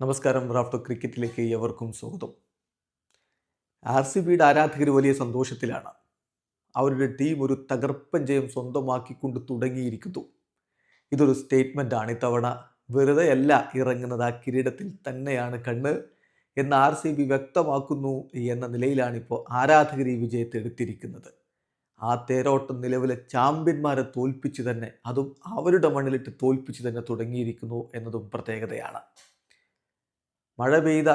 നമസ്കാരം റാഫ്റ്റോ ക്രിക്കറ്റിലേക്ക് എവർക്കും സ്വാഗതം. R C ബിയുടെ ആരാധകർ വലിയ സന്തോഷത്തിലാണ്. അവരുടെ ടീം ഒരു തകർപ്പൻ ജയം സ്വന്തമാക്കിക്കൊണ്ട് തുടങ്ങിയിരിക്കുന്നു. ഇതൊരു സ്റ്റേറ്റ്മെന്റ് ആണ് ഇത്തവണ വെറുതെ അല്ല ഇറങ്ങുന്നത്. ആ കിരീടത്തിൽ തന്നെയാണ് കണ്ണ് എന്ന് ആർ സി ബി വ്യക്തമാക്കുന്നു എന്ന നിലയിലാണിപ്പോൾ ആരാധകർ ഈ വിജയത്തെ എടുത്തിരിക്കുന്നത്. ആ തേരോട്ടം നിലവിലെ ചാമ്പ്യന്മാരെ തോൽപ്പിച്ച് തന്നെ അതും അവരുടെ മണ്ണിലിട്ട് തോൽപ്പിച്ച് തന്നെ തുടങ്ങിയിരിക്കുന്നു എന്നതും പ്രത്യേകതയാണ്. മഴ പെയ്ത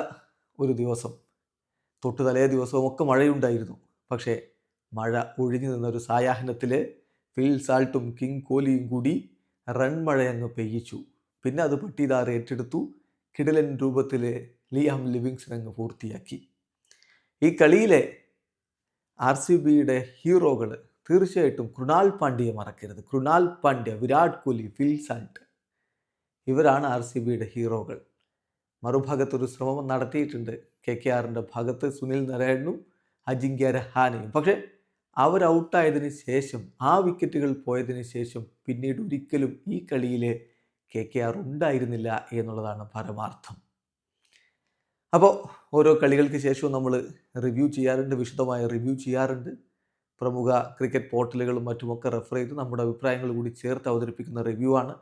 ഒരു ദിവസം തൊട്ട് തലേ ദിവസവും ഒക്കെ മഴയുണ്ടായിരുന്നു. പക്ഷേ മഴ ഒഴിഞ്ഞു നിന്ന ഒരു സായാഹ്നത്തിൽ ഫിൽ സാൾട്ടും കിങ് കോഹ്ലിയും കൂടി റൺ മഴ അങ്ങ് പെയ്യിച്ചു. പിന്നെ അത് പട്ടിദാർ ഏറ്റെടുത്തു കിടലൻ രൂപത്തിൽ ലിയാം ലിവിങ്സൺ അങ്ങ് പൂർത്തിയാക്കി. ഈ കളിയിലെ ആർ സി ബിയുടെ ഹീറോകൾ തീർച്ചയായിട്ടും കൃണാൽ പാണ്ഡ്യയെ മറക്കരുത്. Krunal Pandya Virat Kohli Phil Salt. ഇവരാണ് ആർ സി ബിയുടെ ഹീറോകൾ. മറുഭാഗത്ത് ഒരു ശ്രമം നടത്തിയിട്ടുണ്ട്. കെ കെ ആറിന്റെ ഭാഗത്ത് സുനിൽ നാരായണനും അജിങ്ക്യ രഹാനയും പക്ഷേ അവർ ഔട്ടായതിനു ശേഷം ആ വിക്കറ്റുകൾ പോയതിന് ശേഷം പിന്നീട് ഒരിക്കലും ഈ കളിയിൽ കെ കെ ആർ ഉണ്ടായിരുന്നില്ല എന്നുള്ളതാണ് പരമാർത്ഥം. അപ്പോൾ ഓരോ കളികൾക്ക് ശേഷവും നമ്മൾ റിവ്യൂ ചെയ്യാറുണ്ട് വിശദമായ റിവ്യൂ ചെയ്യാറുണ്ട്. പ്രമുഖ ക്രിക്കറ്റ് പോർട്ടലുകളും മറ്റുമൊക്കെ റെഫർ ചെയ്ത് നമ്മുടെ അഭിപ്രായങ്ങൾ കൂടി ചേർത്ത് അവതരിപ്പിക്കുന്ന റിവ്യൂ ആണ്.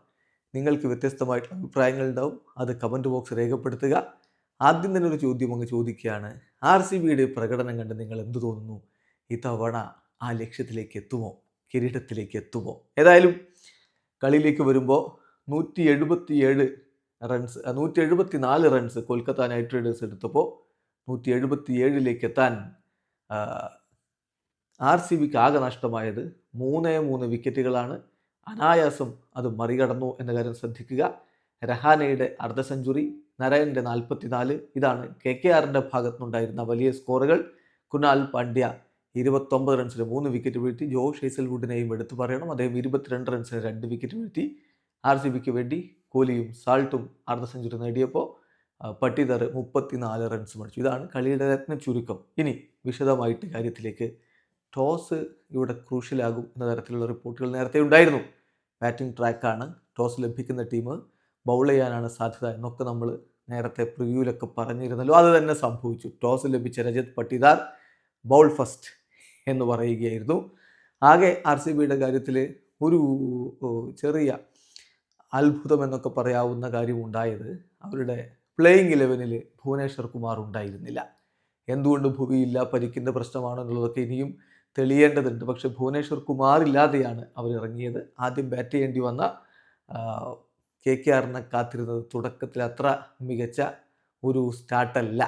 നിങ്ങൾക്ക് വ്യത്യസ്തമായിട്ടുള്ള അഭിപ്രായങ്ങൾ ഉണ്ടാവും. അത് കമന്റ് ബോക്സ് രേഖപ്പെടുത്തുക. ആദ്യം തന്നെ ഒരു ചോദ്യം അങ്ങ് ചോദിക്കുകയാണ്. ആർ സി ബിയുടെ പ്രകടനം കണ്ട് നിങ്ങൾ എന്ത് തോന്നുന്നു? ഇത്തവണ ആ ലക്ഷ്യത്തിലേക്ക് എത്തുമോ? കിരീടത്തിലേക്ക് എത്തുമോ? ഏതായാലും കളിയിലേക്ക് വരുമ്പോൾ നൂറ്റി എഴുപത്തി ഏഴ് റൺസ് നൂറ്റി എഴുപത്തി നാല് റൺസ് കൊൽക്കത്ത നൈറ്റ് റൈഡേഴ്സ് എടുത്തപ്പോൾ നൂറ്റി എഴുപത്തി ഏഴിലേക്ക് എത്താൻ ആർ സി ബിക്ക് ആകെ നഷ്ടമായത് മൂന്നേ മൂന്ന് വിക്കറ്റുകളാണ് അനായാസം അത് മറികടന്നു എന്ന കാര്യം ശ്രദ്ധിക്കുക. രഹാനയുടെ അർദ്ധ സെഞ്ചുറി നരയന്റെ നാൽപ്പത്തിനാല് ഇതാണ് കെ കെ ആറിന്റെ ഭാഗത്തുനിന്നുണ്ടായിരുന്ന വലിയ സ്കോറുകൾ. കുനാൽ പാണ്ഡ്യ ഇരുപത്തൊമ്പത് റൺസിന് മൂന്ന് വിക്കറ്റ് വീഴ്ത്തി. ജോ ഷെയ്സൽവുഡിനെയും എടുത്തു പറയണം. അദ്ദേഹം ഇരുപത്തിരണ്ട് റൺസിന് രണ്ട് വിക്കറ്റ് വീഴ്ത്തി. ആർ സി ബിക്ക് വേണ്ടി കോഹ്ലിയും സാൾട്ടും അർദ്ധ സെഞ്ചുറി നേടിയപ്പോൾ പട്ടിദർ മുപ്പത്തിനാല് റൺസ് മടിച്ചു. ഇതാണ് കളിയുടെ രത്ന ചുരുക്കം ഇനി വിശദമായിട്ട് കാര്യത്തിലേക്ക് ടോസ് ഇവിടെ ക്രൂഷ്യലാകും എന്ന തരത്തിലുള്ള റിപ്പോർട്ടുകൾ നേരത്തെ ഉണ്ടായിരുന്നു. ബാറ്റിംഗ് ട്രാക്കാണ് ടോസ് ലഭിക്കുന്ന ടീം ബൗൾ ചെയ്യാനാണ് സാധ്യത എന്നൊക്കെ നമ്മൾ നേരത്തെ പ്രിവ്യൂലൊക്കെ പറഞ്ഞിരുന്നല്ലോ. അത് തന്നെ സംഭവിച്ചു. ടോസ് ലഭിച്ച രജത് പട്ടിദാർ ബൗൾ ഫസ്റ്റ് എന്ന് പറയുകയായിരുന്നു. ആകെ ആർ സി ബിയുടെ കാര്യത്തിൽ ഒരു ചെറിയ അത്ഭുതം എന്നൊക്കെ പറയാവുന്ന കാര്യം ഉണ്ടായത് അവരുടെ പ്ലേയിങ് ഇലവനിൽ ഭുവനേശ്വർ കുമാർ ഉണ്ടായിരുന്നില്ല. എന്തുകൊണ്ട് ഭുവിയില്ല പരിക്കിന്റെ പ്രശ്നമാണോ എന്നുള്ളതൊക്കെ ഇനിയും തെളിയേണ്ടതുണ്ട്. പക്ഷെ ഭുവനേശ്വർ കുമാർ ഇല്ലാതെയാണ് അവർ ഇറങ്ങിയത് ആദ്യം ബാറ്റ് ചെയ്യേണ്ടി വന്ന കെ കെ ആറിനെ കാത്തിരുന്നത് തുടക്കത്തിൽ അത്ര മികച്ച ഒരു സ്റ്റാർട്ടല്ല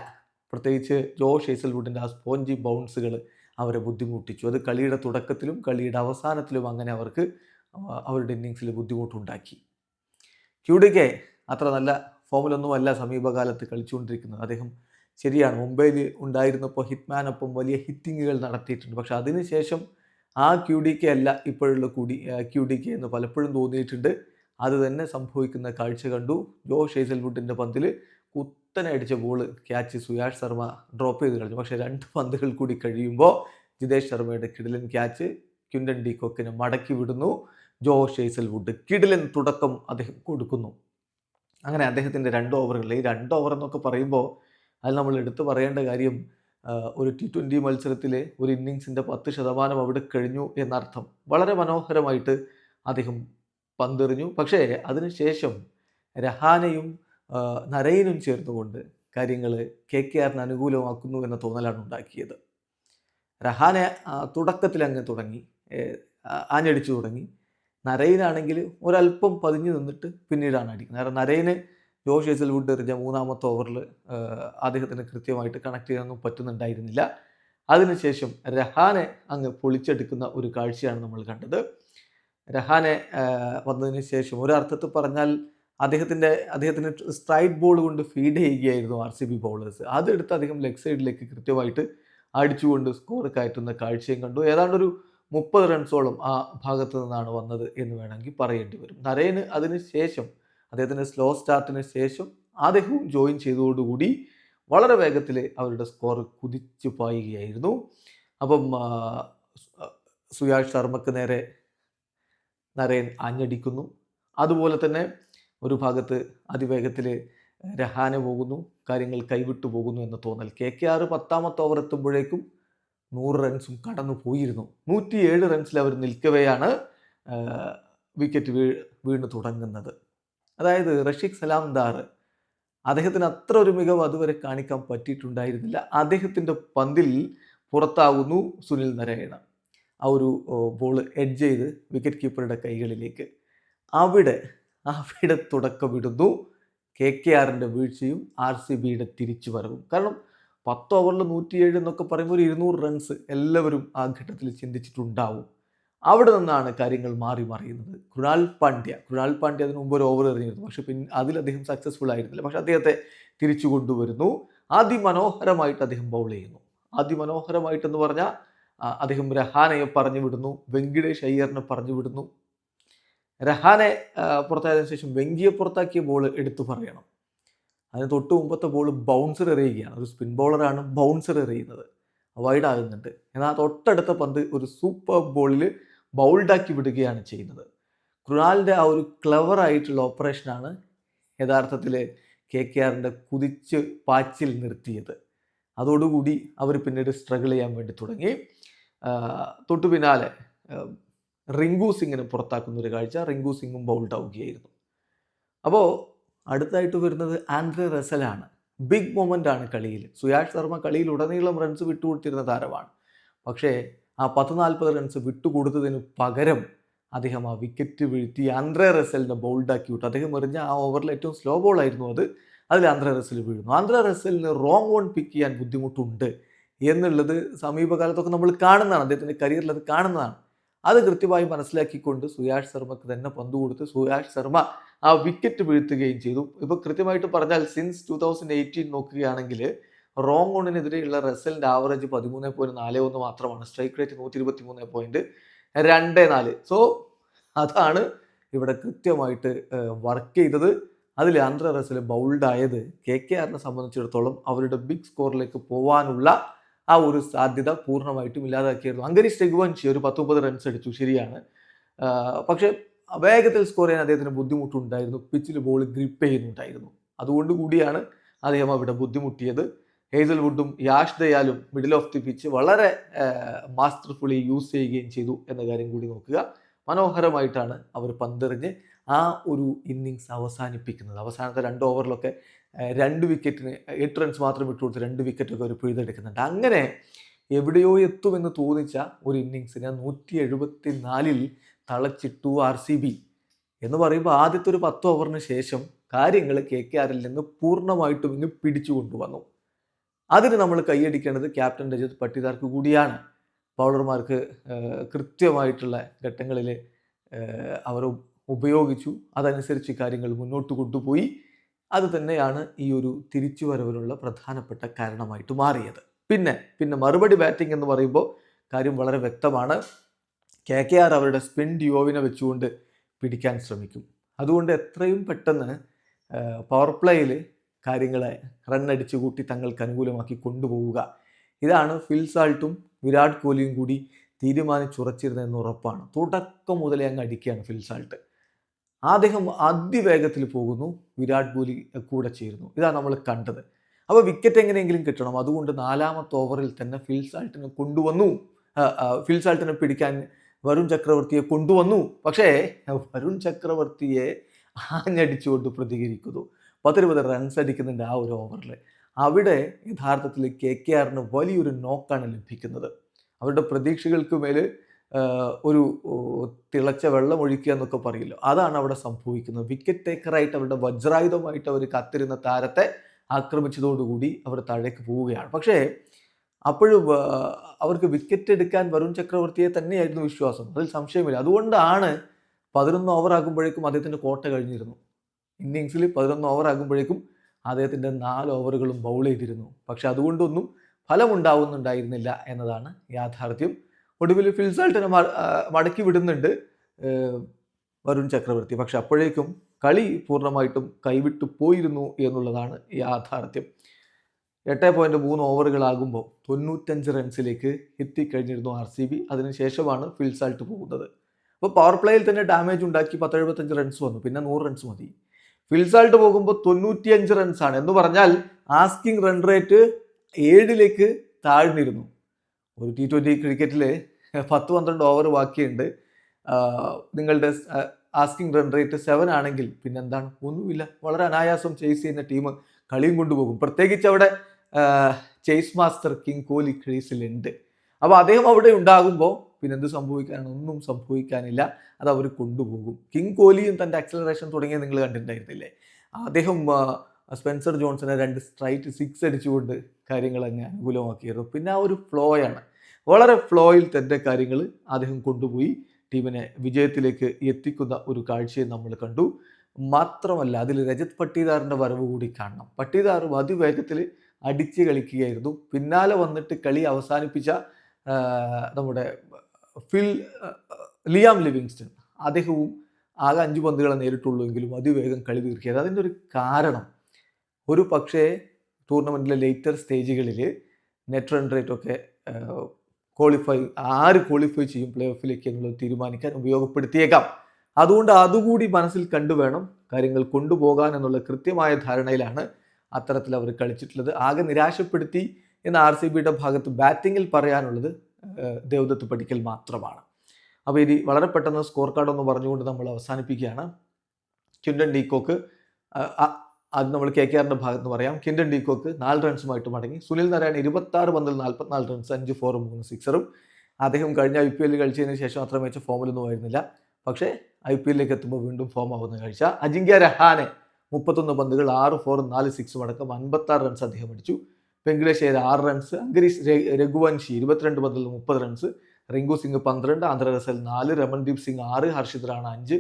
പ്രത്യേകിച്ച് ജോഷ് ഹേസൽവുഡിന്റെ ആ സ്പോഞ്ചി ബൗൺസുകൾ അവരെ ബുദ്ധിമുട്ടിച്ചു. അത് കളിയുടെ തുടക്കത്തിലും കളിയുടെ അവസാനത്തിലും അങ്ങനെ അവർക്ക് അവരുടെ ഇന്നിങ്സിൽ ബുദ്ധിമുട്ടുണ്ടാക്കി. ക്യൂഡിക്കെ അത്ര നല്ല ഫോമിലൊന്നുമല്ല സമീപകാലത്ത് കളിച്ചുകൊണ്ടിരിക്കുന്നത്. അദ്ദേഹം ശരിയാണ്. മുംബൈയിൽ ഉണ്ടായിരുന്നപ്പോൾ ഹിറ്റ്മാനൊപ്പം വലിയ ഹിറ്റിങ്ങുകൾ നടത്തിയിട്ടുണ്ട്. പക്ഷേ അതിനുശേഷം ആ ക്യു ഡി കെ അല്ല ഇപ്പോഴുള്ള കൂടി ക്യു ഡി കെ എന്ന് പലപ്പോഴും തോന്നിയിട്ടുണ്ട്. അത് തന്നെ സംഭവിക്കുന്ന കാഴ്ച കണ്ടു. ജോ ഷേസൽവുഡിന്റെ പന്തിൽ കുത്തനെ അടിച്ച ball catch Suyash Sharma drop ചെയ്ത് കളഞ്ഞു. പക്ഷേ രണ്ട് പന്തുകൾ കൂടി കഴിയുമ്പോൾ ജിതേഷ് ശർമ്മയുടെ കിടിലൻ ക്യാച്ച് ക്യുൻഡൻ ഡി കൊക്കിനെ മടക്കി വിടുന്നു. ജോ ഷേസൽവുഡ് കിടിലൻ തുടക്കം അദ്ദേഹം കൊടുക്കുന്നു. അങ്ങനെ അദ്ദേഹത്തിന്റെ രണ്ട് ഓവറുകളിൽ ഈ രണ്ട് ഓവർ എന്നൊക്കെ പറയുമ്പോൾ അത് നമ്മൾ എടുത്തു പറയേണ്ട കാര്യം ഒരു ടി ട്വന്റി മത്സരത്തിലെ ഒരു ഇന്നിങ്സിന്റെ പത്ത് ശതമാനം അവിടെ കഴിഞ്ഞു എന്നർത്ഥം വളരെ മനോഹരമായിട്ട് അദ്ദേഹം പന്തെറിഞ്ഞു. പക്ഷേ അതിനുശേഷം രഹാനയും നരയനും ചേർന്നുകൊണ്ട് കാര്യങ്ങൾ കെ കെ ആറിന് അനുകൂലമാക്കുന്നു എന്ന തോന്നലാണ് ഉണ്ടാക്കിയത്. രഹാനെ തുടക്കത്തിൽ അങ്ങ് തുടങ്ങി ആഞ്ഞടിച്ചു തുടങ്ങി. നരയനാണെങ്കിൽ ഒരല്പം പതിഞ്ഞു നിന്നിട്ട് പിന്നീടാണ് അടിക്കുന്നത് കാരണം നരയന് ജോഷ് ഹേസൽവുഡ് എറിഞ്ഞ മൂന്നാമത്തെ ഓവറിൽ അദ്ദേഹത്തിന് കൃത്യമായിട്ട് കണക്ട് ചെയ്യാനൊന്നും പറ്റുന്നുണ്ടായിരുന്നില്ല. അതിനുശേഷം രഹാനെ അങ്ങ് പൊളിച്ചെടുക്കുന്ന ഒരു കാഴ്ചയാണ് നമ്മൾ കണ്ടത്. രഹാനെ വന്നതിന് ശേഷം ഒരർത്ഥത്തിൽ പറഞ്ഞാൽ അദ്ദേഹത്തിന്റെ അദ്ദേഹത്തിന് സ്ട്രൈറ്റ് ബോൾ കൊണ്ട് ഫീഡ് ചെയ്യുകയായിരുന്നു ആർ സി ബി ബൗളേഴ്സ് അതെടുത്ത് അദ്ദേഹം ലെഗ് സൈഡിലേക്ക് കൃത്യമായിട്ട് അടിച്ചുകൊണ്ട് സ്കോർ കയറ്റുന്ന കാഴ്ചയും കണ്ടു. ഏതാണ്ട് ഒരു മുപ്പത് റൺസോളം ആ ഭാഗത്തു നിന്നാണ് വന്നത് എന്ന് വേണമെങ്കിൽ പറയേണ്ടി വരും. നരേന് അതിന് ശേഷം അദ്ദേഹത്തിന്റെ സ്ലോ സ്റ്റാർട്ടിന് ശേഷം അദ്ദേഹവും ജോയിൻ ചെയ്തതോടുകൂടി വളരെ വേഗത്തിൽ അവരുടെ സ്കോർ കുതിച്ചു പായുകയായിരുന്നു. അപ്പം സുയാഷ് ശർമ്മക്ക് നേരെ നരയൻ ആഞ്ഞടിക്കുന്നു. അതുപോലെ തന്നെ ഒരു ഭാഗത്ത് അതിവേഗത്തിൽ രഹാനെ പോകുന്നു. കാര്യങ്ങൾ കൈവിട്ടു പോകുന്നു എന്ന് തോന്നൽ. കെ കെ ആർ പത്താമത്തെ ഓവർ എത്തുമ്പോഴേക്കും നൂറ് റൺസും കടന്നു പോയിരുന്നു. നൂറ്റിയേഴ് റൺസിൽ അവർ നിൽക്കവെയാണ് വിക്കറ്റ് വീ വീണ് തുടങ്ങുന്നത്. അതായത് റഷീഖ് സലാംദാർ അദ്ദേഹത്തിന് അത്ര ഒരു മികവ് അതുവരെ കാണിക്കാൻ പറ്റിയിട്ടുണ്ടായിരുന്നില്ല. അദ്ദേഹത്തിന്റെ പന്തിൽ പുറത്താകുന്നു സുനിൽ നാരായണ ആ ഒരു ബോൾ എഡ്ജ് ചെയ്ത് വിക്കറ്റ് കീപ്പറുടെ കൈകളിലേക്ക്. അവിടെ അവിടെ തുടക്കമിടുന്നു. കെ കെ ആറിന്റെ വീഴ്ചയും ആർ സി ബിയുടെ തിരിച്ചു വരവും കാരണം പത്ത് ഓവറിൽ നൂറ്റിയേഴ് എന്നൊക്കെ പറയുമ്പോൾ ഒരു ഇരുന്നൂറ് റൺസ് എല്ലാവരും ആ ഘട്ടത്തിൽ ചിന്തിച്ചിട്ടുണ്ടാവും. അവിടെ നിന്നാണ് കാര്യങ്ങൾ മാറി മറിയുന്നത്. കൃണാൽ പാണ്ഡ്യ. കൃണാൽ പാണ്ഡ്യ അതിന് മുമ്പ് ഒരു ഓവർ എറിഞ്ഞിരുന്നു പക്ഷെ പിന്നെ അതിൽ അദ്ദേഹം സക്സസ്ഫുൾ ആയിരുന്നില്ല. പക്ഷെ അദ്ദേഹത്തെ തിരിച്ചു കൊണ്ടുവരുന്നു. അതിമനോഹരമായിട്ട് അദ്ദേഹം ബൗൾ ചെയ്യുന്നു. അതിമനോഹരമായിട്ടെന്ന് പറഞ്ഞാൽ അദ്ദേഹം രഹാനയെ പറഞ്ഞു വിടുന്നു. വെങ്കിടേഷ് അയ്യറിനെ പറഞ്ഞു വിടുന്നു. രഹാനെ പുറത്തായതിനു ശേഷം വെങ്കിയെ പുറത്താക്കിയ ബോൾ എടുത്തു പറയണം. അതിന് തൊട്ട് മുമ്പത്തെ ബോൾ ബൗൺസർ എറിയുകയാണ്. ഒരു സ്പിൻ ബോളറാണ് ബൗൺസർ എറിയുന്നത്. വൈഡ് ആകുന്നുണ്ട്. എന്നാൽ തൊട്ടടുത്ത പന്ത് ഒരു സൂപ്പർ ബോളിൽ ബൗൾഡാക്കി വിടുകയാണ് ചെയ്യുന്നത്. കൃണാലിന്റെ ആ ഒരു ക്ലവർ ആയിട്ടുള്ള ഓപ്പറേഷനാണ് യഥാർത്ഥത്തിൽ കെ കെ ആറിന്റെ കുതിച്ച് പാച്ചിൽ നിർത്തിയത്. അതോടുകൂടി അവർ പിന്നീട് സ്ട്രഗിൾ ചെയ്യാൻ വേണ്ടി തുടങ്ങി. തൊട്ടു പിന്നാലെ റിങ്കു സിംഗിനെ പുറത്താക്കുന്ന ഒരു കാഴ്ച. റിങ്കു സിംഗും ബൗൾഡ് ആവുകയായിരുന്നു അപ്പോൾ അടുത്തായിട്ട് വരുന്നത് ആൻഡ്രെ റസലാണ് ബിഗ് മൊമെന്റ് ആണ് കളിയിൽ. സുയാഷ് ശർമ്മ കളിയിൽ ഉടനീളം റൺസ് വിട്ടുകൊടുത്തിരുന്ന താരമാണ്. പക്ഷേ ആ പത്ത് നാൽപ്പത് റൺസ് വിട്ടുകൊടുത്തതിന് പകരം അദ്ദേഹം ആ വിക്കറ്റ് വീഴ്ത്തി ആന്ധ്ര റസലിനെ ബോൾഡാക്കി വിട്ടു അദ്ദേഹം എറിഞ്ഞ ആ ഓവറിൽ ഏറ്റവും സ്ലോ ബോൾ ആയിരുന്നു അത്. അതിൽ ആന്ധ്ര റസൽ വീഴുന്നു. ആന്ധ്ര റസലിന് റോങ് വൺ പിക്ക് ചെയ്യാൻ ബുദ്ധിമുട്ടുണ്ട് എന്നുള്ളത് സമീപകാലത്തൊക്കെ നമ്മൾ കാണുന്നതാണ്. അദ്ദേഹത്തിന്റെ കരിയറിൽ അത് കാണുന്നതാണ്. അത് കൃത്യമായി മനസ്സിലാക്കിക്കൊണ്ട് സുയാഷ് ശർമ്മക്ക് തന്നെ പന്ത് കൊടുത്ത് സുയാഷ് ശർമ്മ ആ വിക്കറ്റ് വീഴ്ത്തുകയും ചെയ്തു. ഇപ്പോൾ കൃത്യമായിട്ട് പറഞ്ഞാൽ സിൻസ് ടു തൗസൻഡ് എയ്റ്റീൻ നോക്കുകയാണെങ്കിൽ റോങ് ഓണിനെതിരെയുള്ള റസലിന്റെ ആവറേജ് പതിമൂന്ന് പോയിന്റ് നാല് ഒന്ന് മാത്രമാണ്. സ്ട്രൈക്ക് റേറ്റ് നൂറ്റി ഇരുപത്തി മൂന്ന് പോയിന്റ് രണ്ട് നാല്. സോ അതാണ് ഇവിടെ കൃത്യമായിട്ട് വർക്ക് ചെയ്തത്. അതിൽ ആന്ധ്ര റസൽ ബൗൾഡ് ആയത് കെ കെ ആറിനെ സംബന്ധിച്ചിടത്തോളം അവരുടെ ബിഗ് സ്കോറിലേക്ക് പോകാനുള്ള ആ ഒരു സാധ്യത പൂർണമായിട്ടും ഇല്ലാതാക്കിയായിരുന്നു അങ്കരി രഘുവൻഷി ഒരു പത്ത് മുപ്പത് റൺസ് അടിച്ചു ശരിയാണ് പക്ഷേ വേഗത്തിൽ സ്കോർ ചെയ്യാൻ അദ്ദേഹത്തിന് ബുദ്ധിമുട്ടുണ്ടായിരുന്നു. പിച്ചിൽ ബോൾ ഗ്രിപ്പ് ചെയ്യുന്നുണ്ടായിരുന്നു. അതുകൊണ്ട് കൂടിയാണ് അദ്ദേഹം അവിടെ ബുദ്ധിമുട്ടിയത്. ഹേസൽവുഡും യാഷ് ദയാലും മിഡിൽ ഓഫ് ദി പിച്ച് വളരെ മാസ്റ്റർഫുള്ളി യൂസ് ചെയ്യുകയും ചെയ്തു എന്ന കാര്യം കൂടി നോക്കുക. മനോഹരമായിട്ടാണ് അവർ പന്തെറിഞ്ഞ് ആ ഒരു ഇന്നിങ്സ് അവസാനിപ്പിക്കുന്നത്. അവസാനത്തെ രണ്ട് ഓവറിലൊക്കെ രണ്ട് വിക്കറ്റിന് എട്ട് റൺസ് മാത്രം വിട്ടുകൊടുത്ത് രണ്ട് വിക്കറ്റൊക്കെ അവർ പിഴുതെടുക്കുന്നുണ്ട്. അങ്ങനെ എവിടെയോ എത്തുമെന്ന് തോന്നിച്ച ഒരു ഇന്നിങ്സിനെ നൂറ്റി എഴുപത്തി നാലിൽ തളച്ചിട്ടു ആർ സി ബി. എന്ന് പറയുമ്പോൾ ആദ്യത്തെ ഒരു പത്ത് ഓവറിന് ശേഷം കാര്യങ്ങൾ കെ കെ ആറിൽ നിന്ന് പൂർണമായിട്ടും ഇങ്ങ് പിടിച്ചു കൊണ്ടുവന്നു. അതിന് നമ്മൾ കൈയടിക്കേണ്ടത് ക്യാപ്റ്റൻ രജത് പട്ടിദാർക്ക് കൂടിയാണ്. ബൗളർമാർക്ക് കൃത്യമായിട്ടുള്ള ഘട്ടങ്ങളിൽ അവർ ഉപയോഗിച്ചു. അതനുസരിച്ച് കാര്യങ്ങൾ മുന്നോട്ട് കൊണ്ടുപോയി. അത് തന്നെയാണ് ഈ ഒരു തിരിച്ചുവരവിനുള്ള പ്രധാനപ്പെട്ട കാരണമായിട്ട് മാറിയത്. പിന്നെ പിന്നെ മറുപടി ബാറ്റിംഗ് എന്ന് പറയുമ്പോൾ കാര്യം വളരെ വ്യക്തമാണ്. കെ കെ ആർ അവരുടെ സ്പിൻ ഡിയോവിനെ വെച്ചുകൊണ്ട് പിടിക്കാൻ ശ്രമിക്കും. അതുകൊണ്ട് എത്രയും പെട്ടെന്ന് പവർ പ്ലേയിൽ കാര്യങ്ങളെ റണ്ണടിച്ചു കൂട്ടി തങ്ങൾക്ക് അനുകൂലമാക്കി കൊണ്ടുപോവുക. ഇതാണ് ഫിൽസാൾട്ടും വിരാട് കോഹ്ലിയും കൂടി തീരുമാനിച്ചുറച്ചിരുന്നതെന്ന് ഉറപ്പാണ്. തുടക്കം മുതലേ അങ്ങ് അടിക്കുകയാണ് ഫിൽസാൾട്ട് അദ്ദേഹം അതിവേഗത്തിൽ പോകുന്നു വിരാട് കോഹ്ലി കൂടെ ചേരുന്നു. ഇതാണ് നമ്മൾ കണ്ടത്. അപ്പോൾ വിക്കറ്റ് എങ്ങനെയെങ്കിലും കിട്ടണം. അതുകൊണ്ട് നാലാമത്തെ ഓവറിൽ തന്നെ ഫിൽസാൾട്ടിനെ കൊണ്ടുവന്നു. ഫിൽസാൾട്ടിനെ പിടിക്കാൻ വരുൺ ചക്രവർത്തിയെ കൊണ്ടുവന്നു. പക്ഷേ വരുൺ ചക്രവർത്തിയെ ആഞ്ഞടിച്ചുകൊണ്ട് പ്രതികരിക്കുന്നു. പത്തിരുപത് റൺസ് അടിക്കുന്നുണ്ട് ആ ഒരു ഓവറിൽ അവിടെ യഥാർത്ഥത്തിൽ കെ കെ ആറിന് വലിയൊരു നോക്കാണ് ലഭിക്കുന്നത്. അവരുടെ പ്രതീക്ഷകൾക്ക് മേൽ ഒരു തിളച്ച വെള്ളം ഒഴിക്കുക എന്നൊക്കെ പറയില്ലോ. അതാണ് അവിടെ സംഭവിക്കുന്നത്. വിക്കറ്റ് ടേക്കറായിട്ട് അവരുടെ വജ്രായുധമായിട്ട് അവർ കത്തിരുന്ന താരത്തെ ആക്രമിച്ചതോടുകൂടി അവർ താഴേക്ക് പോവുകയാണ്. പക്ഷേ അപ്പോഴും അവർക്ക് വിക്കറ്റ് എടുക്കാൻ വരുൺ ചക്രവർത്തിയെ തന്നെയായിരുന്നു വിശ്വാസം. അതിൽ സംശയമില്ല. അതുകൊണ്ടാണ് പതിനൊന്ന് ഓവറാകുമ്പോഴേക്കും അദ്ദേഹത്തിന്റെ കോട്ട കഴിഞ്ഞിരുന്നു ഇന്നിങ്സിൽ പതിനൊന്ന് ഓവർ ആകുമ്പോഴേക്കും അദ്ദേഹത്തിന്റെ നാല് ഓവറുകളും ബൗൾ ചെയ്തിരുന്നു. പക്ഷെ അതുകൊണ്ടൊന്നും ഫലമുണ്ടാവുന്നുണ്ടായിരുന്നില്ല എന്നതാണ് യാഥാർത്ഥ്യം. ഒടുവിൽ ഫിൽസാൾട്ടിനെ മടക്കി വിടുന്നുണ്ട് വരുൺ ചക്രവർത്തി. പക്ഷെ അപ്പോഴേക്കും കളി പൂർണമായിട്ടും കൈവിട്ടു പോയിരുന്നു എന്നുള്ളതാണ് യാഥാർത്ഥ്യം. എട്ട് പോയിന്റ് മൂന്ന് ഓവറുകളാകുമ്പോൾ തൊണ്ണൂറ്റഞ്ച് റൺസിലേക്ക് എത്തിക്കഴിഞ്ഞിരുന്നു ആർ സി ബി. അതിനുശേഷമാണ് ഫിൽസാൾട്ട് പോകുന്നത്. അപ്പോൾ പവർ പ്ലേയിൽ തന്നെ ഡാമേജ് ഉണ്ടാക്കി പത്തെഴുപത്തഞ്ച് റൺസ് വന്നു. പിന്നെ നൂറ് റൺസ് മതി. ഫിൽസാൾട്ട് പോകുമ്പോൾ തൊണ്ണൂറ്റിയഞ്ച് റൺസാണ് എന്ന് പറഞ്ഞാൽ ആസ്കിംഗ് റൺ റേറ്റ് ഏഴിലേക്ക് താഴ്ന്നിരുന്നു. ഒരു ടി ട്വന്റി ക്രിക്കറ്റിൽ പത്ത് പന്ത്രണ്ട് ഓവർ ബാക്കിയുണ്ട്. നിങ്ങളുടെ ആസ്കിംഗ് റൺ റേറ്റ് സെവൻ ആണെങ്കിൽ പിന്നെന്താണ്? ഒന്നുമില്ല. വളരെ അനായാസം ചേസ് ചെയ്യുന്ന ടീം കളിയും കൊണ്ടുപോകും. പ്രത്യേകിച്ച് അവിടെ ചേസ് മാസ്റ്റർ കിങ് കോഹ്ലി ക്രീസിലുണ്ട്. അപ്പോൾ അദ്ദേഹം അവിടെ ഉണ്ടാകുമ്പോൾ പിന്നെ എന്ത് സംഭവിക്കാനാണ്? ഒന്നും സംഭവിക്കാനില്ല. അത് അവർ കൊണ്ടുപോകും. കിങ് കോഹ്ലിയും തന്റെ അക്സലറേഷൻ തുടങ്ങിയത് നിങ്ങൾ കണ്ടിട്ടുണ്ടായിരുന്നില്ലേ? അദ്ദേഹം സ്പെൻസർ ജോൺസനെ രണ്ട് സ്ട്രൈറ്റ് സിക്സ് അടിച്ചുകൊണ്ട് കാര്യങ്ങൾ അങ്ങ് അനുകൂലമാക്കിയിരുന്നു. പിന്നെ ആ ഒരു ഫ്ലോയാണ് വളരെ ഫ്ലോയിൽ തന്റെ കാര്യങ്ങൾ അദ്ദേഹം കൊണ്ടുപോയി ടീമിനെ വിജയത്തിലേക്ക് എത്തിക്കുന്ന ഒരു കാഴ്ചയും നമ്മൾ കണ്ടു. മാത്രമല്ല അതിൽ രജത് പട്ടീദാറിന്റെ വരവ് കൂടി കാണണം. പട്ടിദാറും അതിവേഗത്തിൽ അടിച്ച് കളിക്കുകയായിരുന്നു. പിന്നാലെ വന്നിട്ട് കളി അവസാനിപ്പിച്ച നമ്മുടെ ഫിൽ ലിയാം ലിവിങ്സ്റ്റൺ. അദ്ദേഹവും ആകെ അഞ്ച് പന്തുകളെ നേരിട്ടുള്ളൂ എങ്കിലും അതിവേഗം കളി തീർക്കിയത് അതിന്റെ ഒരു കാരണം. ഒരു പക്ഷേ ടൂർണമെന്റിലെ ലേറ്റർ സ്റ്റേജുകളിൽ നെറ്റ് റൺ റേറ്റ് ഒക്കെ ക്വാളിഫൈ ആര് ക്വാളിഫൈ ചെയ്യും പ്ലേ ഓഫിലേക്ക് എന്നുള്ളത് തീരുമാനിക്കാൻ ഉപയോഗപ്പെടുത്തിയേക്കാം. അതുകൊണ്ട് അതുകൂടി മനസ്സിൽ കണ്ടുവേണം കാര്യങ്ങൾ കൊണ്ടുപോകാൻ എന്നുള്ള കൃത്യമായ ധാരണയിലാണ് അത്തരത്തിൽ അവർ കളിച്ചിട്ടുള്ളത്. ആകെ നിരാശപ്പെടുത്തി എന്ന് ആർ സി ബിയുടെ ഭാഗത്ത് ബാറ്റിങ്ങിൽ പറയാനുള്ളത് ദേവദത്ത് പഠിക്കൽ മാത്രമാണ്. അപ്പോൾ ഇനി വളരെ പെട്ടെന്ന് സ്കോർ കാർഡ് ഒന്ന് പറഞ്ഞുകൊണ്ട് നമ്മൾ അവസാനിപ്പിക്കുകയാണ്. ക്യുൻഡൻ ഡീകോക്ക് അത് നമ്മൾ കെ കെ ആറിന്റെ ഭാഗത്ത് പറയാം. കിൻഡൻ ഡീകോക്ക് നാല് റൺസുമായിട്ട് മടങ്ങി. സുനിൽ നാരായൺ ഇരുപത്തി ആറ് പന്തിൽ നാൽപ്പത്തിനാല് റൺസ് അഞ്ച് ഫോറും മൂന്ന് സിക്സറും അദ്ദേഹം കഴിഞ്ഞ ഐ പി എല്ലിൽ കളിച്ചതിന് ശേഷം അത്ര മികച്ച ഫോമിലൊന്നും ആയിരുന്നില്ല. പക്ഷേ ഐ പി എല്ലിലേക്ക് എത്തുമ്പോൾ വീണ്ടും ഫോം ആവുന്ന കാഴ്ച. അജിങ്ക്യ രഹാനെ മുപ്പത്തൊന്ന് പന്തുകൾ ആറ് ഫോറും നാല് സിക്സും അടക്കം അൻപത്താറ് റൺസ് അദ്ദേഹം അടിച്ചു. വെങ്കടേഷ് ചെയ്ത ആറ് റൺസ് അങ്കരീഷ് രഘുവൻഷി ഇരുപത്തിരണ്ട് പന്തിൽ മുപ്പത് റൺസ് റിങ്കു സിംഗ് പന്ത്രണ്ട് ആന്ധ്ര റസൽ നാല് രമൺദീപ് സിംഗ് ആറ് ഹർഷിത് റാണ അഞ്ച്.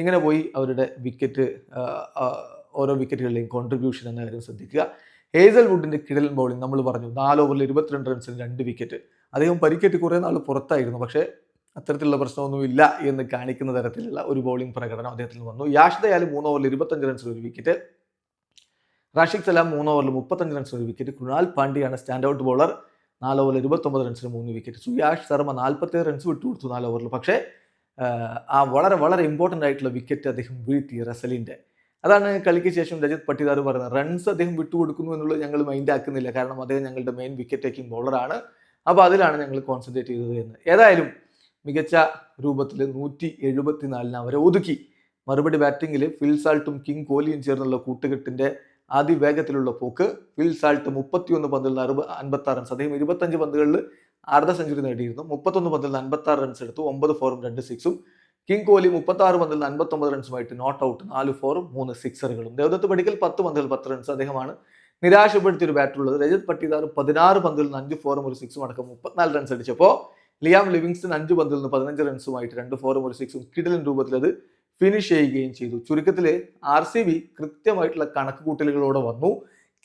ഇങ്ങനെ പോയി അവരുടെ വിക്കറ്റ് ഓരോ വിക്കറ്റുകളിലെയും കോൺട്രിബ്യൂഷൻ എന്ന കാര്യം ശ്രദ്ധിക്കുക. ഹേസൽ വുഡിന്റെ കിടലൻ ബൗളിംഗ് നമ്മൾ പറഞ്ഞു നാല് ഓവറിൽ ഇരുപത്തിരണ്ട് റൺസിന് രണ്ട് വിക്കറ്റ് അദ്ദേഹം പരിക്കേറ്റ് കുറേ നാൾ പുറത്തായിരുന്നു പക്ഷേ അത്തരത്തിലുള്ള പ്രശ്നമൊന്നുമില്ല എന്ന് കാണിക്കുന്ന തരത്തിലുള്ള ഒരു ബൗളിംഗ് പ്രകടനം അദ്ദേഹത്തിൽ വന്നു. യാഷ് ദയാൽ മൂന്ന് ഓവറിൽ ഇരുപത്തഞ്ച് റൺസിൽ ഒരു വിക്കറ്റ് റാഷിഖ് സലാം മൂന്ന് ഓവറിൽ മുപ്പത്തഞ്ച് റൺസിന് ഒരു വിക്കറ്റ് കൃണാൽ പാണ്ഡ്യയാണ് സ്റ്റാൻഡ് ഔട്ട് ബോളർ നാല് ഓവറിൽ ഇരുപത്തൊമ്പത് റൺസിന് മൂന്ന് വിക്കറ്റ് സുയാഷ് ശർമ്മ നാൽപ്പത്തേഴ് റൺസ് വിട്ടുകൊടുത്തു നാല് ഓവറിൽ. പക്ഷേ ആ വളരെ വളരെ ഇമ്പോർട്ടന്റ് ആയിട്ടുള്ള വിക്കറ്റ് അദ്ദേഹം വീഴ്ത്തി റസലിന്റെ അതാണ് കളിക്ക് ശേഷം രജത് പട്ടിദാർ പറയുന്നത്. റൺസ് അദ്ദേഹം വിട്ടുകൊടുക്കുന്നു എന്നുള്ളത് ഞങ്ങൾ മൈൻഡ് ആക്കുന്നില്ല. കാരണം അദ്ദേഹം ഞങ്ങളുടെ മെയിൻ വിക്കറ്റ് ടേക്കിംഗ് ബോളറാണ് അപ്പോൾ അതിലാണ് ഞങ്ങൾ കോൺസെൻട്രേറ്റ് ചെയ്തത് എന്ന്. ഏതായാലും മികച്ച രൂപത്തിൽ നൂറ്റി എഴുപത്തിനാലിന് അവരെ ഒതുക്കി മറുപടി ബാറ്റിങ്ങിൽ ഫിൽസാൾട്ടും കിങ് കോഹ്ലിയും ചേർന്നുള്ള കൂട്ടുകെട്ടിന്റെ അതിവേഗത്തിലുള്ള പോക്ക്. ഫിൽ സാൾട്ട് മുപ്പത്തിയൊന്ന് പന്തിൽ നിന്ന് അറുപ അൻപത്തി ആറ് റൺസ് അദ്ദേഹം ഇരുപത്തഞ്ച് പന്തുകളിൽ അർദ്ധ സെഞ്ചുറി നേടിയിരുന്നു. മുപ്പത്തൊന്ന് പന്തിൽ നിന്ന് അൻപത്തി ആറ് റൺസ് എടുത്തു ഒമ്പത് ഫോറും രണ്ട് സിക്സും കിങ് കോഹ്ലി മുപ്പത്തി ആറ് പന്തിൽ നിന്ന് അൻപത്തൊമ്പത് റൺസുമായിട്ട് നോട്ട് ഔട്ട് നാല് ഫോറും മൂന്ന് സിക്സറുകളും ദേവദത്ത് പടിക്കൽ പത്ത് പന്തിൽ പത്ത് റൺസ് അദ്ദേഹമാണ് നിരാശപ്പെടുത്തിയൊരു ബാറ്റർ ഉള്ളത്. രജത് പട്ടിദാർ പതിനാറ് പന്തിൽ നിന്ന് അഞ്ച് ഫോറും ഒരു സിക്സും അടക്കം മുപ്പത്തിനാല് റൺസ് അടിച്ചപ്പോൾ ലിയാം ലിവിങ്സ്റ്റൺ അഞ്ച് പന്തിൽ നിന്ന് പതിനഞ്ച് റൺസുമായിട്ട് രണ്ട് ഫോറും ഒരു സിക്സും കിടലൻ രൂപത്തിൽ അത് ഫിനിഷ് ചെയ്യുകയും ചെയ്തു. ചുരുക്കത്തിൽ ആർ സി ബി കൃത്യമായിട്ടുള്ള കണക്ക് കൂട്ടലുകളോടെ വന്നു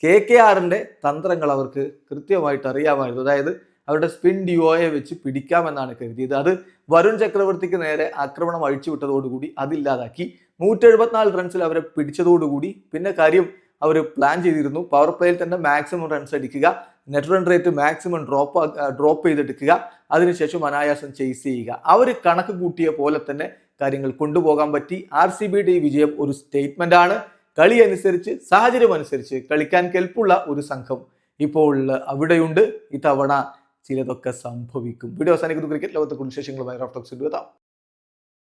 കെ കെ ആറിന്റെ തന്ത്രങ്ങൾ അവർക്ക് കൃത്യമായിട്ട് അറിയാമായിരുന്നു. അതായത് അവരുടെ സ്പിൻ ഡിയോയെ വെച്ച് പിടിക്കാമെന്നാണ് കരുതിയത്. അത് വരുൺ ചക്രവർത്തിക്ക് നേരെ ആക്രമണം അഴിച്ചുവിട്ടതോടുകൂടി അതില്ലാതാക്കി നൂറ്റി എഴുപത്തിനാല് റൺസിൽ അവരെ പിടിച്ചതോടുകൂടി പിന്നെ കാര്യം അവർ പ്ലാൻ ചെയ്തിരുന്നു. പവർ പ്ലേയിൽ തന്നെ മാക്സിമം റൺസ് അടിക്കുക. Net run rate maximum drop drop ചെയ്തെടുക്കുക. അതിനുശേഷം അനായാസം ചേസ് ചെയ്യുക. അവർ കണക്ക് കൂട്ടിയ പോലെ തന്നെ കാര്യങ്ങൾ കൊണ്ടുപോകാൻ പറ്റി. ആർ സി ബിയുടെ ഈ വിജയം ഒരു സ്റ്റേറ്റ്മെന്റ് ആണ്. കളി അനുസരിച്ച് സാഹചര്യം അനുസരിച്ച് കളിക്കാൻ കെൽപ്പുള്ള ഒരു സംഘം ഇപ്പോൾ അവിടെയുണ്ട്. ഇത്തവണ ചിലതൊക്കെ സംഭവിക്കും. വീഡിയോ അവസാനിക്കുന്നു. ക്രിക്കറ്റ് ലോകത്തെ കുറിച്ച് ശേഷങ്ങളുമായി റഫ്റ്റോക്സ് എത്താം.